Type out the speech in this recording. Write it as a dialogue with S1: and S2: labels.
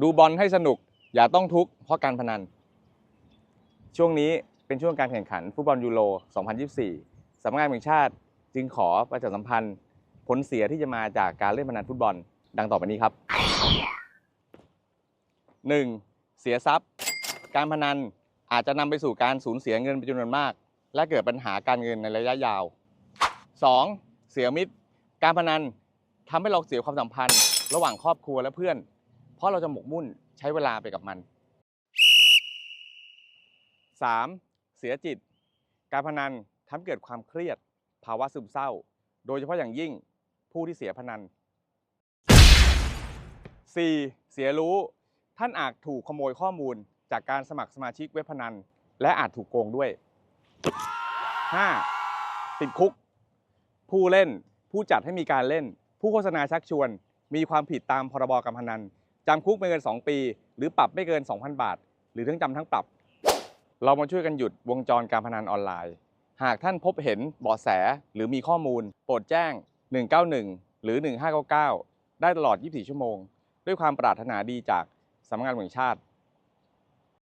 S1: ดูบอลให้สนุก อย่าต้องทุกข์เพราะการพนัน ช่วงนี้เป็นช่วงการแข่งขันฟุตบอลยูโร 2024 สำนักงานแห่งชาติจึงขอประชาสัมพันธ์ ผลเสียที่จะมาจากการเล่นพนันฟุตบอลดังต่อไปนี้ครับ 1. เสียทรัพย์ การพนันอาจจะนำไปสู่การสูญเสียเงินเป็นจำนวนมาก และเกิดปัญหาการเงินในระยะยาว 2. เสียมิตร การพนันทำให้เราเสียความสัมพันธ์ ระหว่างครอบครัวและเพื่อน ราะเราจะหมกมุ่นใช้เวลาไปกับมัน 3. เสียจิต การพนันทำให้เกิดความเครียด ภาวะซึมเศร้า โดยเฉพาะอย่างยิ่งผู้ที่เสียพนัน 4. เสียรู้ ท่านอาจถูกขโมยข้อมูลจากการสมัครสมาชิกเว็บพนัน และอาจถูกโกงด้วย 5. ติดคุก ผู้เล่น ผู้จัดให้มีการเล่น ผู้โฆษณาชักชวน มีความผิดตามพรบการพนัน จำคุกไม่เกิน 2 ปี หรือปรับไม่เกิน 2,000 บาท หรือทั้งจำทั้งปรับ เรามาช่วยกันหยุดวงจรการพนันออนไลน์ หากท่านพบเห็นเบาะแสหรือมีข้อมูล โปรดแจ้ง 191 หรือ 1599 ได้ตลอด 24 ชั่วโมง ด้วยความปรารถนาดีจากสำนักงานตำรวจแห่งชาติ